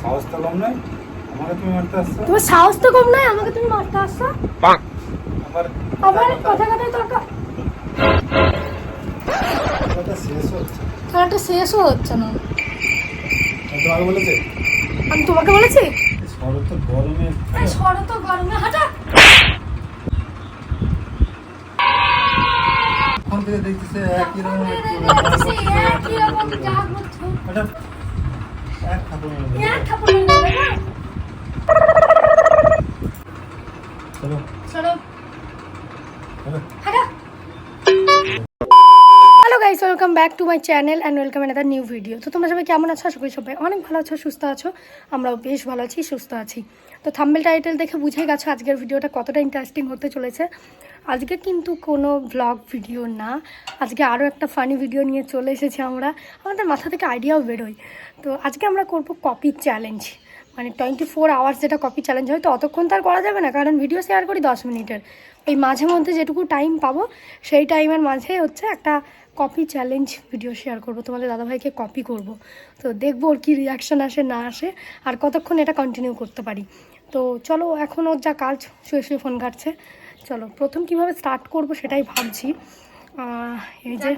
সাহস তো কম নয় আমাকে তুমি মারতে আসছো? তোমার সাহস তো কম নয় আমাকে তুমি মারতে আসছো? আবার আবার কথা কথায় তর্ক কথা শেষ হচ্ছে। খেলাটা শেষও হচ্ছে না। আমি তোমাকে বলেছে? আমি তোমাকে বলেছি? শরৎ তো গরমে তো গরমে হাঁটা। ফোন থেকে দেখতেছে একই রকম একই রকম এক থাপড় back to my channel and welcome another new video তো তোমরা সবাই কেমন আছো? আশা করি সবাই অনেক ভালো আছো, সুস্থ আছো। আমরাও বেশ ভালো আছি, সুস্থ আছি। তো থাম্বেল টাইটেল দেখে বুঝে গেছো আজকের ভিডিওটা কতটা ইন্টারেস্টিং হতে চলেছে। আজকে কিন্তু কোনো ব্লগ ভিডিও না। আজকে আরও একটা ফানি ভিডিও নিয়ে চলে এসেছি আমরা। আমাদের মাথা থেকে আইডিয়াও বেরোয়। তো আজকে আমরা করব কপি চ্যালেঞ্জ মানে টোয়েন্টি ফোর আওয়ার্স যেটা কপি চ্যালেঞ্জ হয়, তো অতক্ষণ তো আর করা যাবে না, কারণ ভিডিও শেয়ার করি দশ মিনিটের। এই মাঝে মধ্যে যেটুকু টাইম পাবো, সেই টাইমের মাঝে হচ্ছে একটা কপি চ্যালেঞ্জ ভিডিও শেয়ার করব, তোমাদের দাদাভাইকে কপি করব। তো দেখব ওর কী রিয়াকশান আসে, না আসে, আর কতক্ষণ এটা কন্টিনিউ করতে পারি। তো চলো, এখন ওর যা কাজ, শুয়ে শুয়ে ফোন কাটছে চলো, প্রথম কীভাবে স্টার্ট করব সেটাই ভাবছি। এই যে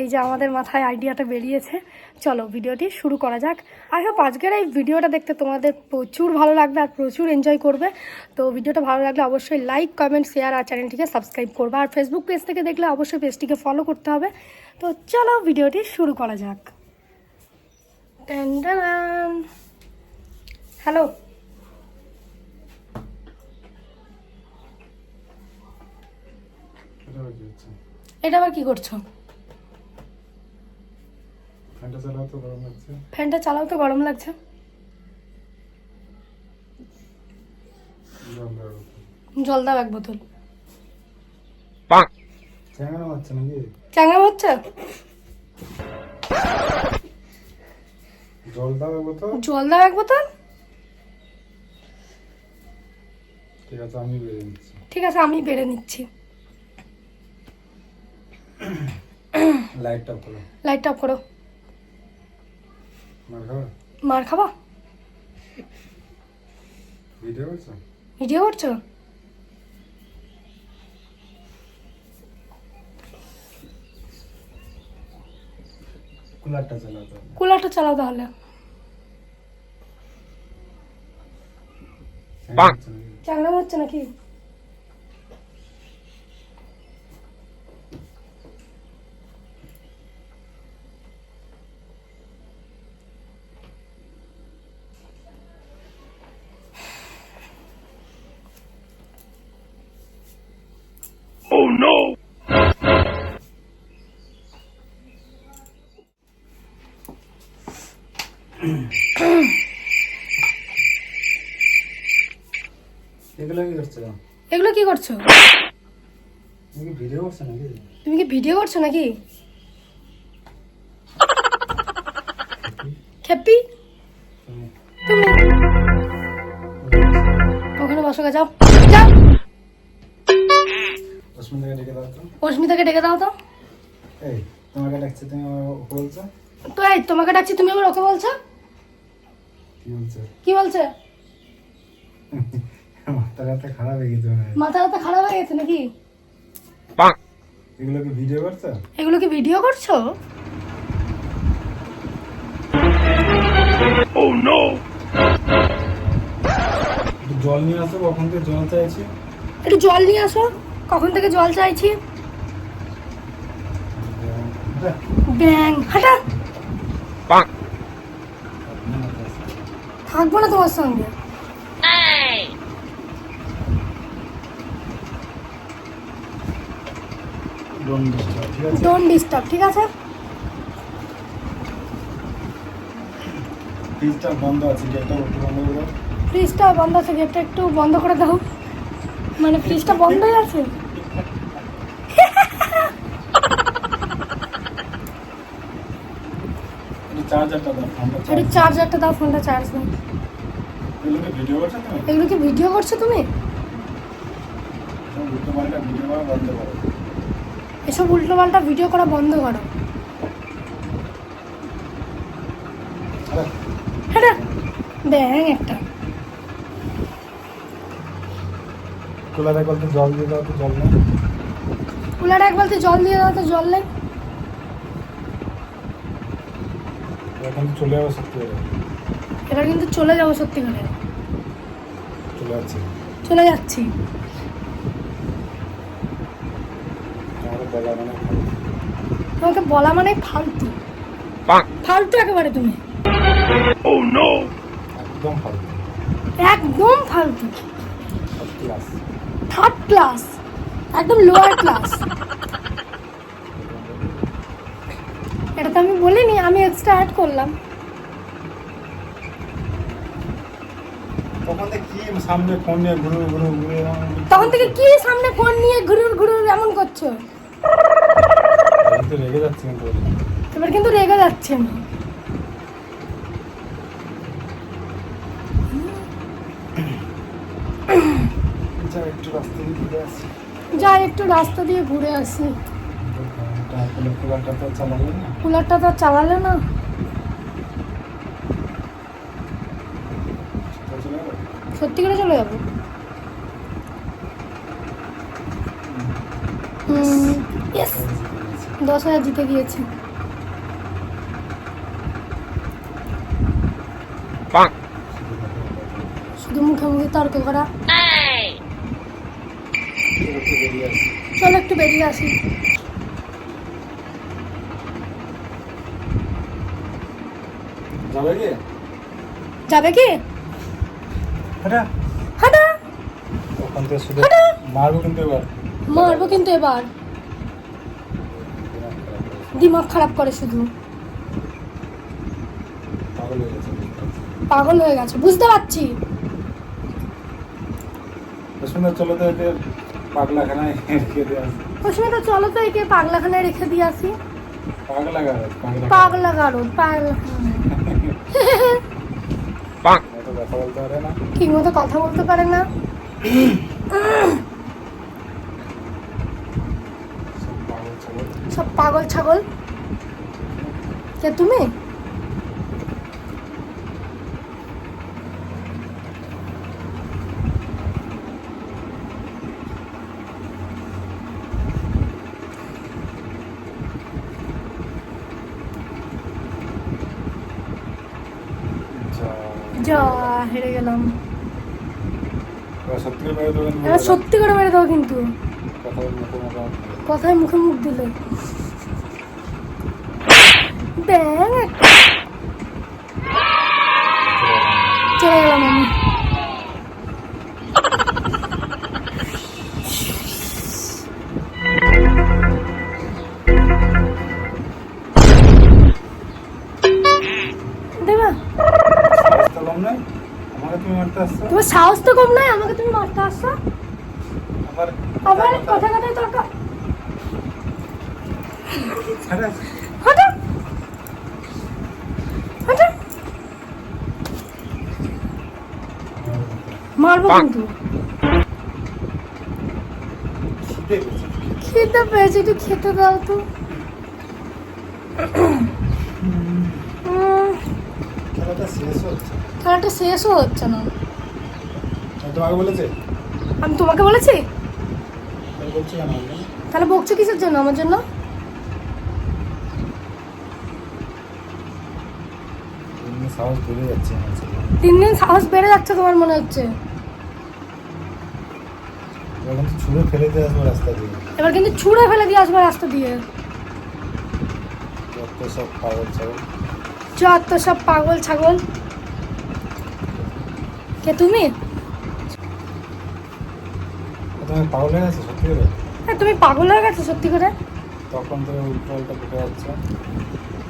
এই যে আমাদের মাথায় আইডিয়াটা বেরিয়েছে। চলো ভিডিওটি শুরু করা যাক। আই হোপ আজকের এই ভিডিওটা দেখতে তোমাদের প্রচুর ভালো লাগবে আর প্রচুর এনজয় করবে। তো ভিডিওটা ভালো লাগলে অবশ্যই লাইক কমেন্ট শেয়ার আর চ্যানেলটিকে সাবস্ক্রাইব করবে। আর ফেসবুক পেজ থেকে দেখলে অবশ্যই পেজটিকে ফলো করতে হবে। তো চলো ভিডিওটি শুরু করা যাক। হ্যালো এটা আবার কি হচ্ছে করছ? ফ্যানটা চালাও তো গরম লাগছে। ফ্যানটা চালাও তো গরম লাগছে। জল দাও। এক বোতল। চ্যাংড়া মারছে নাকি? চাঙা হচ্ছে জল দাও এগো তো জল দাও এক বোতল? ঠিক আছে আমি বেরিয়ে নিচ্ছি। ঠিক আছে আমি বেড়ে নিচ্ছি। লাইটটা করো। লাইটটা অফ করো। মার খাবার মার খাবা? ভিডিও করছ? ভিডিও করছ? কুলারটা চালাও তো। কুলারটা চালাও তাহলে। চ্যাংড়া মারছে নাকি? নাকি এগুলো কি করছ? এগুলো কি করছ? তুমি কি ভিডিও করছ নাকি? তুমি কি ভিডিও করছ নাকি? খেপি? তুমি। তুমি। ওখানে বসো যাও। যাও। অস্মিতাকে ডেকে দাও তো। অস্মিতাকে ডেকে দাও তো। এই তোমাকে ডাকছে তুমি বলছো? তো এই তোমাকে ডাকছি তুমি ওকে বলছো? কি বলছো? কি বলছে? মাথা ব্যথা খারাপ হয়ে গেছে মাথা ব্যথা খারাপ হয়ে গেছে নাকি? এগুলো কি ভিডিও করছ? এগুলো কি ভিডিও করছ? একটু জল নিয়ে আসো কখন থেকে জল চাইছি। একটু জল নিয়ে আসো। কখন থেকে জল চাইছি? ব্যাং হাঁটা। থাকব না তোমার সঙ্গে। ডোন্ট ডিস্টার্ব ঠিক আছে? ফ্রিজটা বন্ধ আছে গেটটা একটু বন্ধ করে ফ্রিজটা বন্ধ আছে গেটটা একটু বন্ধ করে দাও। মানে ফ্রিজটা বন্ধই আছে। চার্জারটা দাও ফোনটা চার্জ দাও এগুলো কি ভিডিও করছ তুমি? এসব উল্টো পাল্টা ভিডিও করা বন্ধ করো। হ্যাঁ ব্যাং একটা। কুলার এক বলতে জল দিয়ে দাও তো জল নেই। কুলারে এক বলতে জল দিয়ে দাও তো জল নেই। এখন চলে যাব সত্যি। এবার কিন্তু চলে যাব সত্যি করে। চলে যাচ্ছে। চলে যাচ্ছি। মানে তোমাকে বলা মানে ফালতু। ফালতু একেবারে তুমি। একদম ভালো একদম ফালতু। ফার্স্ট ক্লাস থার্ড ক্লাস একদম লোয়ার ক্লাস এটা তো আমি বলিনি আমি এক্সট্রা অ্যাড করলাম। তখন থেকে কি সামনে ফোন নিয়ে ঘুরু ঘুরু ঘুরু তখন থেকে কি সামনে ফোন নিয়ে ঘুরুর ঘুরুর এমন করছ? এবার কিন্তু রেগে যাচ্ছে আমি যা একটু রাস্তা দিয়ে ঘুরে আসি। যাই একটু রাস্তা দিয়ে ঘুরে আসি। কুলারটা তো চালালে না? কুলারটা তো চালালে না। সত্যি করে চলে যাব? দশ হাজার জিতে গিয়েছি। শুধু মুখে মুখে তর্ক করা। চলো একটু বেরিয়ে আসি। যাবে কি? যাবে কি? হাঁটা। হাঁটা। ওখান থেকে শুধু মারবো কিন্তু এবার। মারবো কিন্তু এবার। দিমাগ খারাপ করে শুধু। পাগল হয়ে গেছে। বুঝতে পারছি। চলো তো পাগলাখানায় রেখে দিয়ে আসি ওই সময় তো চলো তো একে পাগলাখানায় রেখে দিয়ে আসি। পাগলা গাছ পাগলা পাগলা পাগলা কথা বলতে পারে না। ঠিক মতো কথা বলতে পারে না। সব পাগল ছাগল। সব পাগল ছাগল। কে তুমি যা যা হেরে গেলাম। সত্যি করে মেরে দাও কিন্তু। কথায় মুখে মুখ দিলে। ব্যাং। চলে গেলাম আমি। তোমার সাহস তো কম নয় আমাকে তুমি মারতে আসছো? আবার আবার কথা কথায় তর্ক হঠাৎ হঠাৎ মারবো কিন্তু। খেতে পেয়েছি। একটু খেতে দাও তো। খেলাটা শেষ হচ্ছে। খেলাটা শেষও হচ্ছে না। তোমাকে বলেছে? আমি তোমাকে বলেছি? তাহলে বকছো কিসের জন্য? আমার জন্য? সাহস বেড়ে যাচ্ছে দিন সাহস বেড়ে যাচ্ছে তোমার মনে হচ্ছে? এবার কিন্তু ছুঁড়ে ফেলে দিয়ে আসব রাস্তা দিয়ে। এবার কিন্তু ছুঁড়ে ফেলে দিয়ে আসব রাস্তা দিয়ে। যত সব পাগল ছাগল। যত সব পাগল ছাগল। কে তুমি? তুমি পাগল হয়ে গেছো সত্যি করে? হ্যাঁ তুমি পাগল হয়ে গেছো সত্যি করে? তখন তুমি উল্টো পাল্টা ঢুকে যাচ্ছে।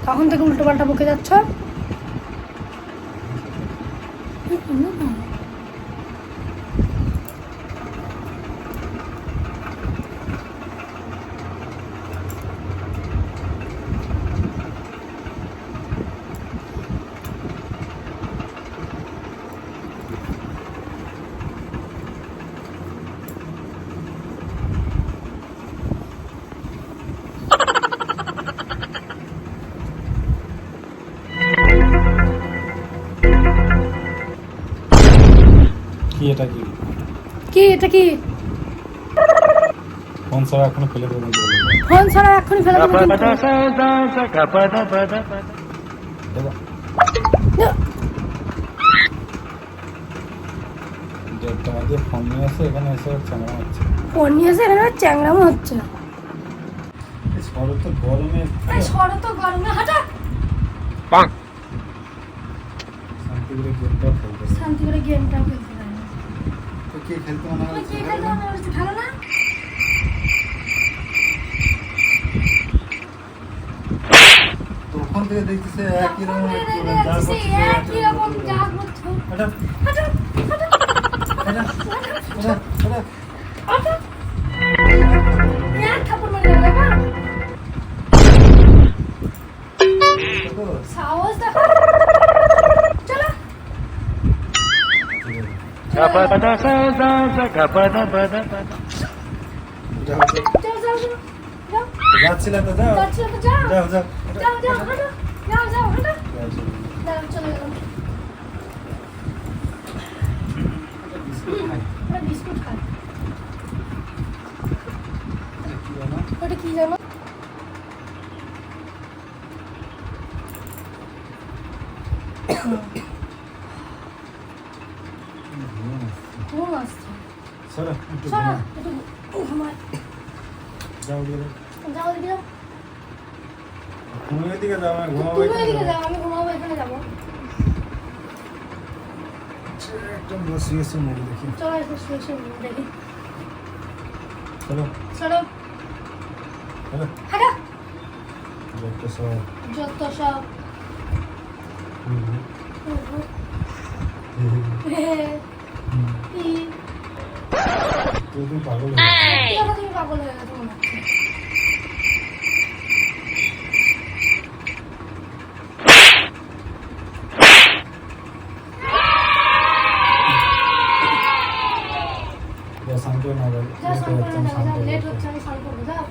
কখন থেকে উল্টো পাল্টা বকে যাচ্ছ? কি এটা কি? কি এটা কি? ফোন ছাড়া এখনও ফেলে দেবো ফোন ছাড়া ফেলে দেবো ফোন নিয়ে এসে এখানে এসে চ্যাংরা হচ্ছে। ফোন নিয়ে এসে এখানে চ্যাংরামো হচ্ছে। শরৎ তো গরমে এই সরো তো গরমে হাঁটা। শান্তি করে গেমটা খেলতে শান্তি করে গেমটা কে খেলতে মনে হচ্ছে ভালো না? তখন থেকে দেখতেছে একই রকম একই যা করছ এটা এটা এটা এটা সাহস দেখো চলো যাও যাও যাও যাও যাও যাচ্ছিলে তো যাও যাও যাও যাও যাও যাও হাঁটো যাও যাও হাঁটো যাও, চলো। যাও চলে গেলাম বিস্কুট খাই। ওটা বিস্কুট খাই এটা কি জানো? ওটা কি জানো হুম। ঘুম আসছে চলো, একটু ঘুমাও। একটু ঘুমাই যাও গেলে। যাও। দিদি যাও। তুমি ওইদিকে যাও, আমি ঘুমাবো তুমি এদিকে যাও। আমি ঘুমাবো এখানে যাব। একটা বসে গেছে মুভি দেখি। চলো একটু শুয়ে ঘুম দেখি। চলো। চলো। চলো। হাঁটা। একটা সব। যত সব। হুম, হুম। ই। তুই তুমি পাগল হয়ে গেছিস। কি কথা তুমি পাগল হয়ে গেছো মনে হচ্ছে? যা শান্ত হয়ে না যাও। যাও দেখতে স্নান পাচ্ছি করে আমি যাও, শান্ত যাও, লেট হয়ে হচ্ছে যাচ্ছি। আমি স্নান করব যাও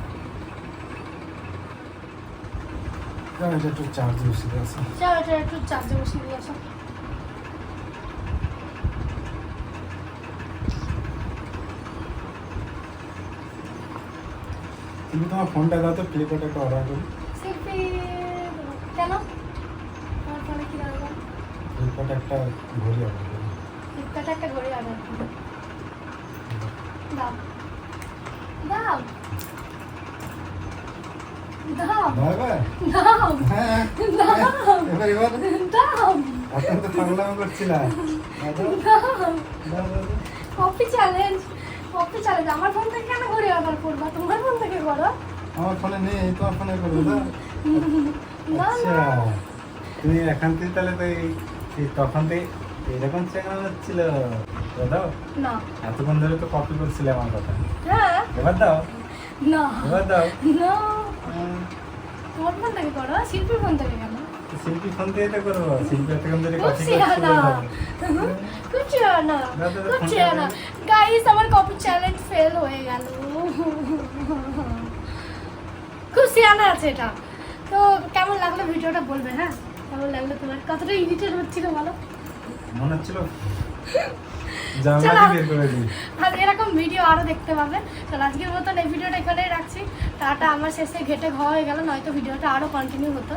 যাও, এটা একটু চার্জ বসে আছে যাও এটা একটু চার্জে বসিয়ে দিয়ে আসো তুমি তোমার ফোনটা দাও তো ফ্লিপকার্টে একটা অর্ডার করি। কেন? আমার ফোনে কি লাগবে? ফ্লিপকার্টে একটা ঘড়ি অর্ডার করি। ফ্লিপকার্টে একটা ঘড়ি অর্ডার দাও। দাও। দাও। দাও হ্যাঁ দাও। এবার এবার? দাও। এখন তো পাগলাম করছিলাম দাও, দাও। কপি চ্যালেঞ্জ কপি চ্যালেঞ্জ আমার ফোন থেকে কেন ঘড়ি অর্ডার করবা? তোমার ফোন থেকে করো। আমার ফোনে নেই তোমার ফোনে করব দাও। না আচ্ছা তুমি এখান থেকে তাহলে তো এই তখন থেকে এরকম চ্যানেল হচ্ছিল। দাও। না। এতক্ষণ ধরে তো কপি করছিলে আমার কথা। হ্যাঁ। এবার দাও। না। এবার দাও। না। তোমার ফোন থেকে করো শিল্পীর ফোন থেকে শিল্পী ফোন দিয়ে তো করব শিল্পী কপি সিয়ানা করছিল খুব সিয়ানা না, ফোনটা সিয়ানা গাইস আমার কপি চ্যালেঞ্জ ফেল হয়ে গেল। খুব সিয়ানা আছে এটা। তো কেমন লাগল ভিডিওটা বলবে হ্যাঁ? কেমন লাগল তোমার? কতটা ইরিটেট হচ্ছিল বলো? মনে হচ্ছিল আর এরকম ভিডিও আরও দেখতে পাবে। চলো আজকের মতন এই ভিডিওটা এখানেই রাখছি। টাটা আমার শেষে ঘেটে ঘ হয়ে গেল নয়তো ভিডিওটা আরও কন্টিনিউ হতো।